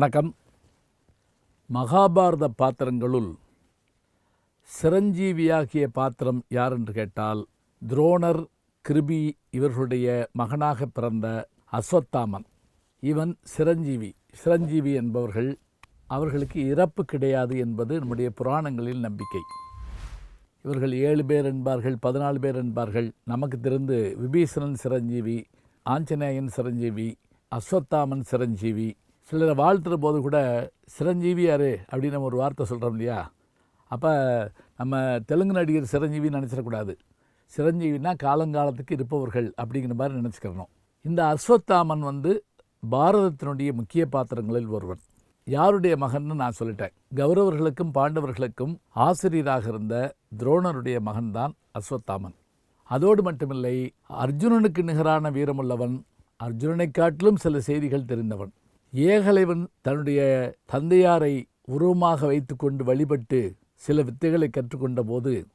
வணக்கம். மகாபாரத பாத்திரங்களுள் சிரஞ்சீவியாகிய பாத்திரம் யார் என்று கேட்டால் துரோணர் கிருபி இவர்களுடைய மகனாக பிறந்த அஸ்வத்தாமன். இவன் சிரஞ்சீவி சிரஞ்சீவி என்பவர்கள் அவர்களுக்கு இறப்பு கிடையாது என்பது நம்முடைய புராணங்களில் நம்பிக்கை. இவர்கள் ஏழு பேர் என்பார்கள் பதினாலு பேர் என்பார்கள். நமக்கு தெரிந்து விபீஷணன் சிரஞ்சீவி ஆஞ்சநேயன் சிரஞ்சீவி அஸ்வத்தாமன் சிரஞ்சீவி சிலரை வாழ்த்துற போது கூட சிரஞ்சீவியார் அப்படின்னு நம்ம ஒரு வார்த்தை சொல்கிறோம் இல்லையா? அப்போ நம்ம தெலுங்கு நடிகர் சிரஞ்சீவின்னு நினச்சிடக்கூடாது. சிரஞ்சீவினா காலங்காலத்துக்கு இருப்பவர்கள் அப்படிங்கிற மாதிரி நினச்சிக்கிறணும். இந்த அஸ்வத்தாமன் வந்து பாரதத்தினுடைய முக்கிய பாத்திரங்களில் ஒருவன். யாருடைய மகன்னு நான் சொல்லிட்டேன். கௌரவர்களுக்கும் பாண்டவர்களுக்கும் ஆசிரியராக இருந்த துரோணருடைய மகன்தான் அஸ்வத்தாமன். அதோடு மட்டுமில்லை அர்ஜுனனுக்கு நிகரான வீரமுள்ளவன் அர்ஜுனனை காட்டிலும் சில செய்திகள் தெரிந்தவன். ஏகலைவன் தன்னுடைய தந்தையாரை உருவமாக வைத்துக்கொண்டு வழிபட்டு சில வித்தைகளை கற்றுக்கொண்ட போது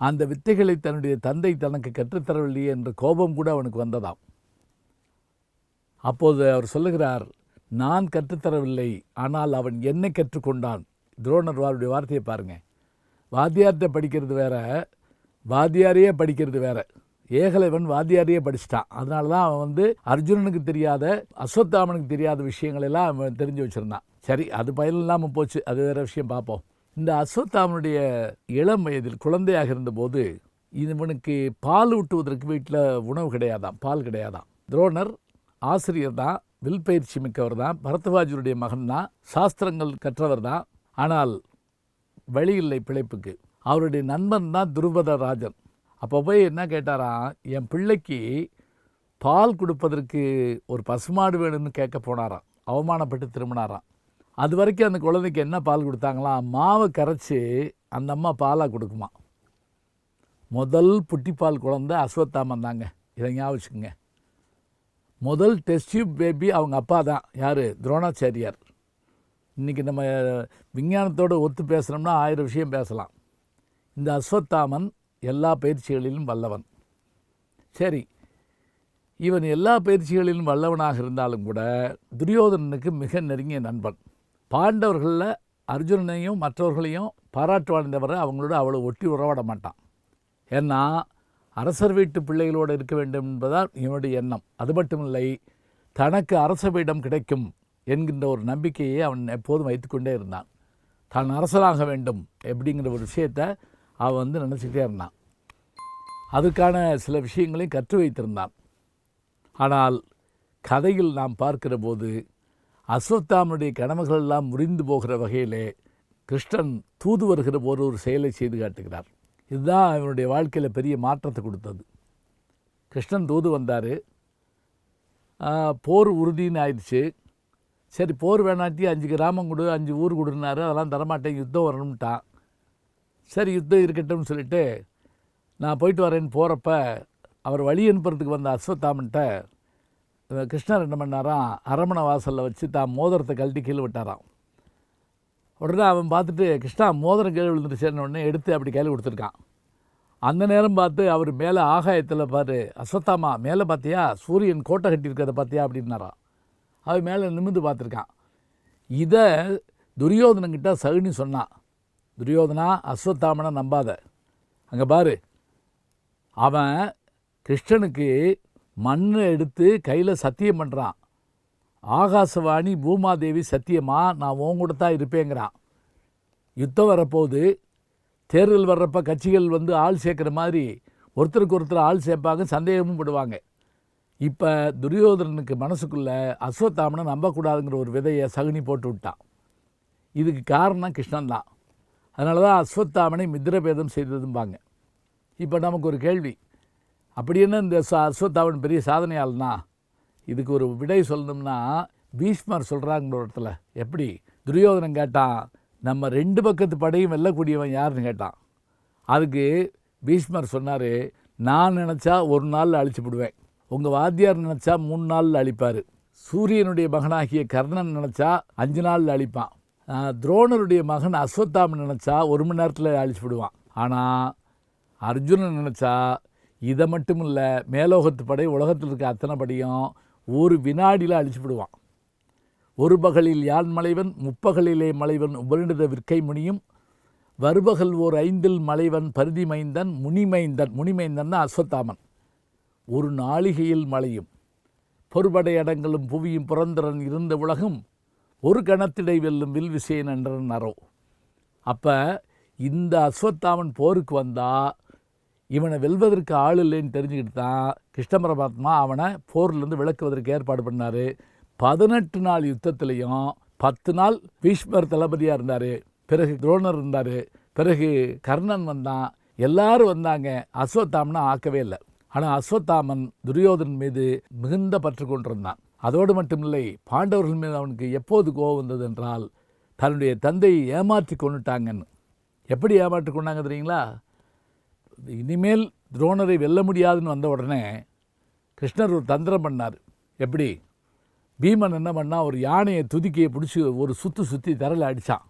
அந்த வித்தைகளை தன்னுடைய தந்தை தனக்கு கற்றுத்தரவில்லையே என்ற கோபம் கூட அவனுக்கு வந்ததாம். அப்போது அவர் சொல்லுகிறார் நான் கற்றுத்தரவில்லை ஆனால் அவன் என்னை கற்றுக்கொண்டான். துரோணர் வாருடைய வார்த்தையை பாருங்கள் வாத்தியார்கிட்ட படிக்கிறது வேற வாத்தியாரையே படிக்கிறது வேற. ஏகலைவன் வாத்தியாரையே படிச்சிட்டான். அதனால தான் அவன் வந்து அர்ஜுனனுக்கு தெரியாத அஸ்வத்தாமனுக்கு தெரியாத விஷயங்களெல்லாம் அவன் தெரிஞ்சு வச்சுருந்தான். சரி அது பயன் இல்லாமல் போச்சு. அது வேற விஷயம் பார்ப்போம் இந்த அஸ்வத்தாமனுடைய இளம் வயதில் குழந்தையாக இருந்தபோது இவனுக்கு பால் ஊட்டுவதற்கு வீட்டில் உணவு கிடையாதான் பால் கிடையாதான் துரோணர் ஆசிரியர் தான் வில் பயிற்சி மிக்கவர் தான் பரத்வாஜருடைய மகன் தான் சாஸ்திரங்கள் கற்றவர் தான். ஆனால் வழி இல்லை பிழைப்புக்கு. அவருடைய நண்பன் தான் துருபத ராஜன். அப்போ போய் என்ன கேட்டாராம் என் பிள்ளைக்கு பால் கொடுப்பதற்கு ஒரு பசுமாடு வேணும்னு கேட்க போனாராம். அவமானப்பட்டு திரும்பினாராம். அது வரைக்கும் அந்த குழந்தைக்கு என்ன பால் கொடுத்தாங்களாம் மாவை கரைச்சி அந்த அம்மா பாலாக கொடுக்குமா. முதல் புட்டிப்பால் குழந்தை அஸ்வத்தாமன் தாங்க. இதை ஞாபகம் முதல் டெஸ்ட் டியூப் பேபி அவங்க அப்பா தான். யார்? துரோணாச்சாரியார். இன்றைக்கி நம்ம விஞ்ஞானத்தோடு ஒத்து பேசுகிறோம்னா ஆயிரம் விஷயம் பேசலாம். இந்த அஸ்வத்தாமன் எல்லா பயிற்சிகளிலும் வல்லவன். சரி இவன் எல்லா பயிற்சிகளிலும் வல்லவனாக இருந்தாலும் கூட துரியோதனனுக்கு மிக நெருங்கிய நண்பன். பாண்டவர்களில் அர்ஜுனனையும் மற்றவர்களையும் பாராட்டுவான் தவிர அவங்களோட அவ்வளோ ஒட்டி உறவாட மாட்டான். ஏன்னா அரசர் வீட்டு பிள்ளைகளோடு இருக்க வேண்டும் என்பதால் இவனுடைய எண்ணம். அது மட்டுமில்லை தனக்கு அரச கிடைக்கும் என்கின்ற ஒரு நம்பிக்கையை அவன் எப்போதும் வைத்துக்கொண்டே இருந்தான். தான் அரசராக வேண்டும் அப்படிங்கிற ஒரு விஷயத்தை அவன் வந்து நினச்சிக்கிட்டே இருந்தான். அதுக்கான சில விஷயங்களையும் கற்று வைத்திருந்தான். ஆனால் கதையில் நாம் பார்க்கிற போது அஸ்வத்தாமனுடைய கடமைகள் எல்லாம் முறிந்து போகிற வகையிலே கிருஷ்ணன் தூது வருகிற போது ஒரு செயலை செய்து காட்டுகிறார். இதுதான் அவனுடைய வாழ்க்கையில் பெரிய மாற்றத்தை கொடுத்தது. கிருஷ்ணன் தூது வந்தார். போர் உறுதின்னு ஆயிடுச்சு. சரி போர் வேணாட்டி அஞ்சு கிராமம் கொடு அஞ்சு ஊர் கொடுனாரு அதெல்லாம் தரமாட்டேன் யுத்தம் வரணும்ட்டான். சரி யுத்தம் இருக்கட்டும்னு சொல்லிட்டு நான் போயிட்டு வரேன்னு போகிறப்ப அவர் வழி அனுப்புறதுக்கு வந்த அஸ்வத்தாமன்ட்ட கிருஷ்ணர் என்ன பண்ணாராம்? அரமணை வாசலில் வச்சு தான் மோதிரத்தை கழட்டி கீழே விட்டாராம். உடனே அவன் பார்த்துட்டு கிருஷ்ணா மோதிரம் கீழே விழுந்துருச்சேன்னு உடனே எடுத்து அப்படி கையில் கொடுத்துருக்கான். அந்த நேரம் பார்த்து அவர் மேலே ஆகாயத்தில் பாரு அஸ்வத்தாமா மேலே பார்த்தியா சூரியன் கோட்டை கட்டியிருக்கிறத பார்த்தியா அப்படின்னாராம். அவன் மேலே நிமிந்து பார்த்துருக்கான். இதை துரியோதனங்கிட்ட சகுனி சொன்னான். துரியோதனா அஸ்வத்தாமனை நம்பாத. அங்கே பாரு அவன் கிருஷ்ணனுக்கு மண்ணை எடுத்து கையில் சத்தியம் பண்ணுறான் ஆகாசவாணி பூமாதேவி சத்தியமாக நான் உன் கூட தான் இருப்பேங்கிறான். யுத்தம் வரப்போகுது. தேர்தல் வர்றப்ப கட்சிகள் வந்து ஆள் சேர்க்குற மாதிரி ஒருத்தருக்கு ஒருத்தர் ஆள் சேர்ப்பாங்க சந்தேகமும் படுவாங்க. இப்போ துரியோதனனுக்கு மனசுக்குள்ளே அஸ்வத்தாமனை நம்பக்கூடாதுங்கிற ஒரு விதையை சகுனி போட்டு விட்டான். இதுக்கு காரணம் கிருஷ்ணன் தான் அதனால தான் அஸ்வத்தாமனை மித்திரபேதம் செய்ததும்பாங்க. இப்போ நமக்கு ஒரு கேள்வி. அப்படி என்ன இந்த ச அஸ்வத்தாவன் பெரிய சாதனையாள்னா? இதுக்கு ஒரு விடை சொல்லணும்னா பீஷ்மர் சொல்கிறாங்க ஒரு இடத்துல. எப்படி? துரியோதனன் கேட்டான் நம்ம ரெண்டு பக்கத்து படையும் வெல்லக்கூடியவன் யாருன்னு கேட்டான். அதுக்கு பீஷ்மர் சொன்னார் நான் நினச்சா ஒரு நாளில் அழிச்சுப்பிடுவேன் உங்கள் வாத்தியார் நினச்சா மூணு நாளில் அழிப்பார். சூரியனுடைய மகனாகிய கர்ணன் நினச்சா அஞ்சு நாளில் அழிப்பான். துரோணருடைய மகன் அஸ்வத்தாமன் நினச்சா ஒரு மணி நேரத்தில் அழிச்சுப்பிடுவான் ஆனால் அர்ஜுனன் நினச்சா இதை மட்டும் இல்லை மேலோகத்து படை உலகத்தில் இருக்க அத்தனை படியும் ஒரு வினாடியில் அழிச்சு விடுவான். ஒரு பகலில் யான் மலைவன் முப்பகலிலே மலைவன் உபரிணித விற்கை முனியும் வருபகல் ஓர் ஐந்தில் மலைவன் பருதி மைந்தன் முனிமைந்தன் முனிமைந்தன் அஸ்வத்தாமன். ஒரு நாளிகையில் மலையும் பொறுபடை அடங்களும் புவியும் புறந்திரன் இருந்த உலகம் ஒரு கணத்திடை வெல்லும் வில் விசேன் என்றன் அறோ. அப்போ இந்த அஸ்வத்தாமன் போருக்கு வந்தால் இவனை வெல்வதற்கு ஆள் இல்லைன்னு தெரிஞ்சுக்கிட்டு தான் கிருஷ்ண பரமாத்மா அவனை போர்லேருந்து விளக்குவதற்கு ஏற்பாடு பண்ணார். பதினெட்டு நாள் யுத்தத்துலேயும் பத்து நாள் பீஷ்மர் தளபதியாக இருந்தார். பிறகு துரோணர் இருந்தார். பிறகு கர்ணன் வந்தான். எல்லாரும் வந்தாங்க. அஸ்வத்தாமனை ஆக்கவே இல்லை. ஆனால் அஸ்வத்தாமன் துரியோதன் மீது மிகுந்த பற்று கொண்டிருந்தான். அதோடு மட்டுமில்லை பாண்டவர்கள் மீது அவனுக்கு எப்போது கோபம் வந்தது என்றால் தன்னுடைய தந்தையை ஏமாற்றி கொண்டுட்டாங்கன்னு. எப்படி ஏமாற்றி கொண்டாங்க தெரியுங்களா? இனிமேல் துரோணரை வெல்ல முடியாதுன்னு வந்த உடனே கிருஷ்ணர் ஒரு தந்திரம் பண்ணார். எப்படி? பீமன் என்ன பண்ணால் ஒரு யானையை துதிக்கையை பிடிச்சி ஒரு சுற்று சுற்றி தரையில் அடித்தான்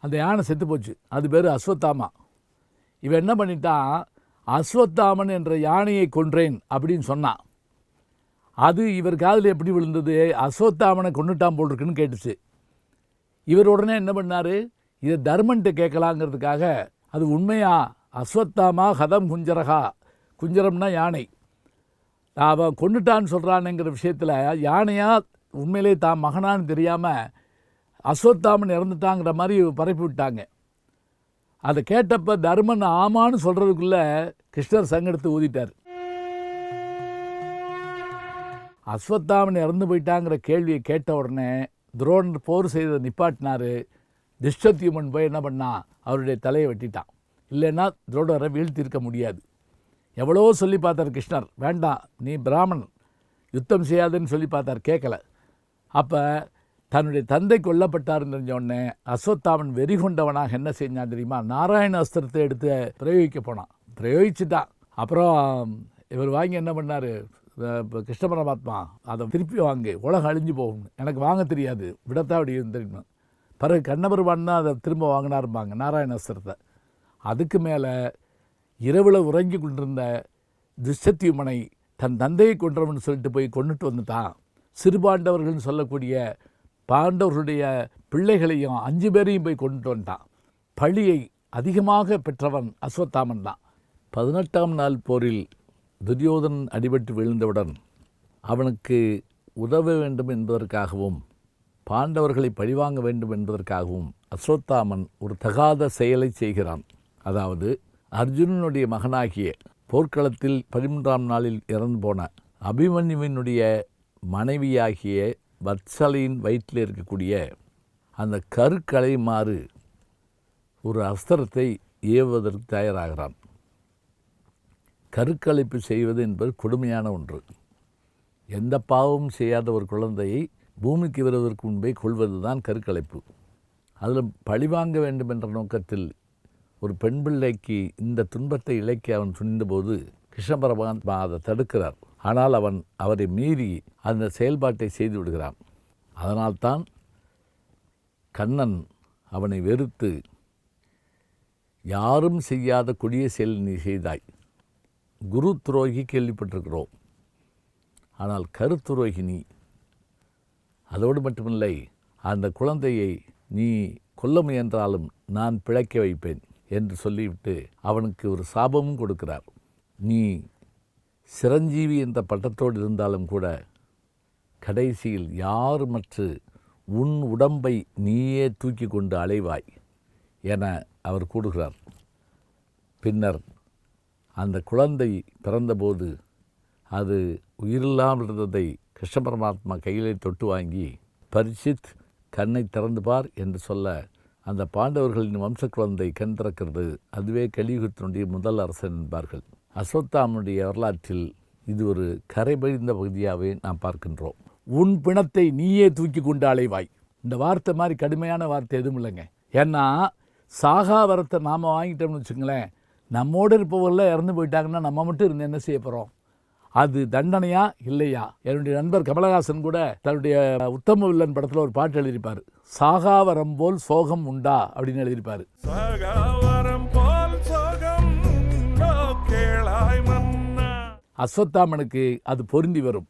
அந்த யானை செத்து போச்சு. அது பேர் அஸ்வத்தாமா. இவன் என்ன பண்ணிட்டான்? அஸ்வத்தாமன் என்ற யானையை கொன்றேன் அப்படின்னு சொன்னான். அது இவர் காதில் எப்படி விழுந்தது? அஸ்வத்தாமனை கொண்டுட்டான் போல் இருக்குன்னு கேட்டுச்சு. இவர் உடனே என்ன பண்ணார்? இதை தர்மன்ட்டு கேட்கலாங்கிறதுக்காக அது உண்மையா? அஸ்வத்தாமா ஹதம் குஞ்சரகா குஞ்சரம்னா யானை. அவன் கொண்டுட்டான்னு சொல்கிறானுங்கிற விஷயத்தில் யானையாக உண்மையிலே தான் மகனான்னு தெரியாமல் அஸ்வத்தாமன் இறந்துட்டாங்கிற மாதிரி பரப்பி விட்டாங்க. அதை கேட்டப்ப தர்மன் ஆமான்னு சொல்கிறதுக்குள்ளே கிருஷ்ணர் சங்கெடுத்து ஊதிட்டார். அஸ்வத்தாமன் இறந்து போயிட்டாங்கிற கேள்வியை கேட்ட உடனே துரோணர் போர் செய்த நிப்பாட்டினார். திஷ்டத்யுமன் போய் என்ன பண்ணான்? அவருடைய தலையை வெட்டிட்டான். இல்லைன்னா துரோடரை வீழ்த்தியிருக்க முடியாது. எவ்வளோ சொல்லி பார்த்தார் கிருஷ்ணர் வேண்டாம் நீ பிராமணன் யுத்தம் செய்யாதுன்னு சொல்லி பார்த்தார் கேட்கல. அப்போ தன்னுடைய தந்தை கொல்லப்பட்டார்னு தெரிஞ்சோடனே அஸ்வத்தாமன் வெறி கொண்டவனாக என்ன செஞ்சான் தெரியுமா? நாராயண அஸ்திரத்தை எடுத்து பிரயோகிக்க போனான். பிரயோகிச்சுட்டான். அப்புறம் இவர் வாங்கி என்ன பண்ணார்? கிருஷ்ண பரமாத்மா அதை திருப்பி வாங்கு உலகம் அழிஞ்சு போகும் எனக்கு வாங்க தெரியாது விடத்தாவடி தெரியுமா பிறகு கண்ணபெருமான் தான் அதை திரும்ப வாங்கினாருப்பாங்க நாராயண அஸ்திரத்தை. அதுக்கு மேலே இரவில் உறங்கி கொண்டிருந்த துஷ்டத்யுமனை தன் தந்தையை கொன்றவன் சொல்லிட்டு போய் கொண்டுட்டு வந்துட்டான். சிறுபாண்டவர்கள்னு சொல்லக்கூடிய பாண்டவர்களுடைய பிள்ளைகளையும் அஞ்சு பேரையும் போய் கொண்டுட்டு வந்துட்டான். பழியை அதிகமாக பெற்றவன் அஸ்வத்தாமன் தான். பதினெட்டாம் நாள் போரில் துரியோதன் அடிபட்டு விழுந்தவுடன் அவனுக்கு உதவ வேண்டும் என்பதற்காகவும் பாண்டவர்களை பழிவாங்க வேண்டும் என்பதற்காகவும் அஸ்வத்தாமன் ஒரு தகாத செயலை செய்கிறான். அதாவது அர்ஜுனனுடைய மகனாகிய போர்க்களத்தில் பதிமூன்றாம் நாளில் இறந்து போன அபிமன்யுவினுடைய மனைவியாகிய வத்சலையின் வயிற்றில் இருக்கக்கூடிய அந்த கருக்கலைமாறு ஒரு அஸ்திரத்தை ஏவுவதற்கு தயாராகிறான். கருக்கலைப்பு செய்வது என்பது கொடுமையான ஒன்று. எந்த பாவமும் செய்யாத ஒரு குழந்தையை பூமிக்கு வருவதற்கு முன்பே கொள்வது தான் கருக்கலைப்பு. அதில் பழிவாங்க வேண்டும் என்ற நோக்கத்தில் ஒரு பெண் பிள்ளைக்கு இந்த துன்பத்தை இழைக்க அவன் துணிந்தபோது கிருஷ்ண பரமாத்மா அதை தடுக்கிறார். ஆனால் அவன் அவரை மீறி அந்த செயல்பாட்டை செய்து விடுகிறான். அதனால்தான் கண்ணன் அவனை வெறுத்து யாரும் செய்யாத கொடிய செயல் நீ செய்தாய். குரு துரோகி கேள்விப்பட்டிருக்கிறோம். ஆனால் கருத்துரோகி நீ அதோடு மட்டுமில்லை அந்த குழந்தையை நீ கொல்ல முயன்றாலும் நான் பிழைக்க வைப்பேன். என்று சொல்லிவிட்டு அவனுக்கு ஒரு சாபமும் கொடுக்கிறார் நீ சிரஞ்சீவி என்ற பட்டத்தோடு இருந்தாலும் கூட கடைசியில் யாருமற்று உன் உடம்பை நீயே தூக்கி கொண்டு அலைவாய் என அவர் கூடுகிறார் பின்னர் அந்த குழந்தை பிறந்தபோது அது உயிரில்லாமல் இருந்ததை கிருஷ்ண பரமாத்மா கையிலே தொட்டு வாங்கி பரிசித் கண்ணை திறந்து பார் என்று சொல்ல அந்த பாண்டவர்களின் வம்ச குழந்தை கண் திறக்கிறது. அதுவே கலியுகத்தினுடைய முதல் அரசன் என்பார்கள். அஸ்வத்தாமனுடைய வரலாற்றில் இது ஒரு கரைபழிந்த பகுதியாகவே நாம் பார்க்கின்றோம். உன் பிணத்தை நீயே தூக்கி கொண்டு அலைவாய். இந்த வார்த்தை மாதிரி கடுமையான வார்த்தை எதுவும் இல்லைங்க. ஏன்னா சாகா வரத்தை நாம் வாங்கிட்டோம்னு வச்சுங்களேன் நம்மோடு இருப்பவர்கள இறந்து போயிட்டாங்கன்னா நம்ம மட்டும் இருந்து என்ன செய்ய போகிறோம் அது தண்டனையா? இல்லையா? என்னுடைய நண்பர் கமலஹாசன் கூட தன்னுடைய உத்தம வில்லன் படத்தில் ஒரு பாட்டு எழுதியிருப்பார். சாகாவரம் போல் சோகம் உண்டா? அப்படின்னு எழுதியிருப்பார். சகாவரம் போல் சோகம் அஸ்வத்தாமனுக்கு அது பொருந்தி வரும்.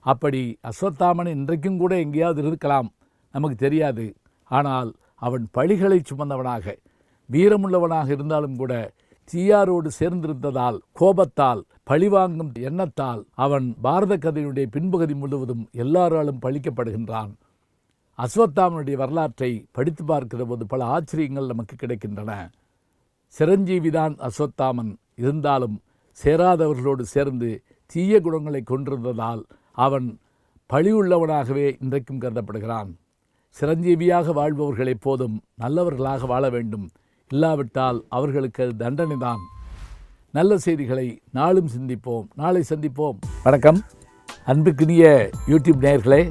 அப்படி அஸ்வத்தாமன் இன்றைக்கும் கூட எங்கேயாவது இருக்கலாம். நமக்கு தெரியாது. ஆனால் அவன் பழிகளை சுமந்தவனாக வீரமுள்ளவனாக இருந்தாலும் கூட தீயாரோடு சேர்ந்திருந்ததால் கோபத்தால் பழிவாங்கும் எண்ணத்தால் அவன் பாரத கதையினுடைய பின்பகுதி முழுவதும் எல்லாராலும் பழிக்கப்படுகின்றான். அஸ்வத்தாமனுடைய வரலாற்றை படித்து பார்க்கிற போது பல ஆச்சரியங்கள் நமக்கு கிடைக்கின்றன. சிரஞ்சீவிதான் அஸ்வத்தாமன். இருந்தாலும் சேராதவர்களோடு சேர்ந்து தீய குணங்களை கொண்டிருந்ததால் அவன் பழியுள்ளவனாகவே இன்றைக்கும் கருதப்படுகிறான். சிரஞ்சீவியாக வாழ்பவர்கள் எப்போதும் நல்லவர்களாக வாழ வேண்டும். இல்லாவிட்டால் அவர்களுக்கு அது தண்டனைதான். நல்ல செய்திகளை நாளும் சிந்திப்போம். நாளை சந்திப்போம். வணக்கம். அன்புக்குரிய யூடியூப் நேயர்களே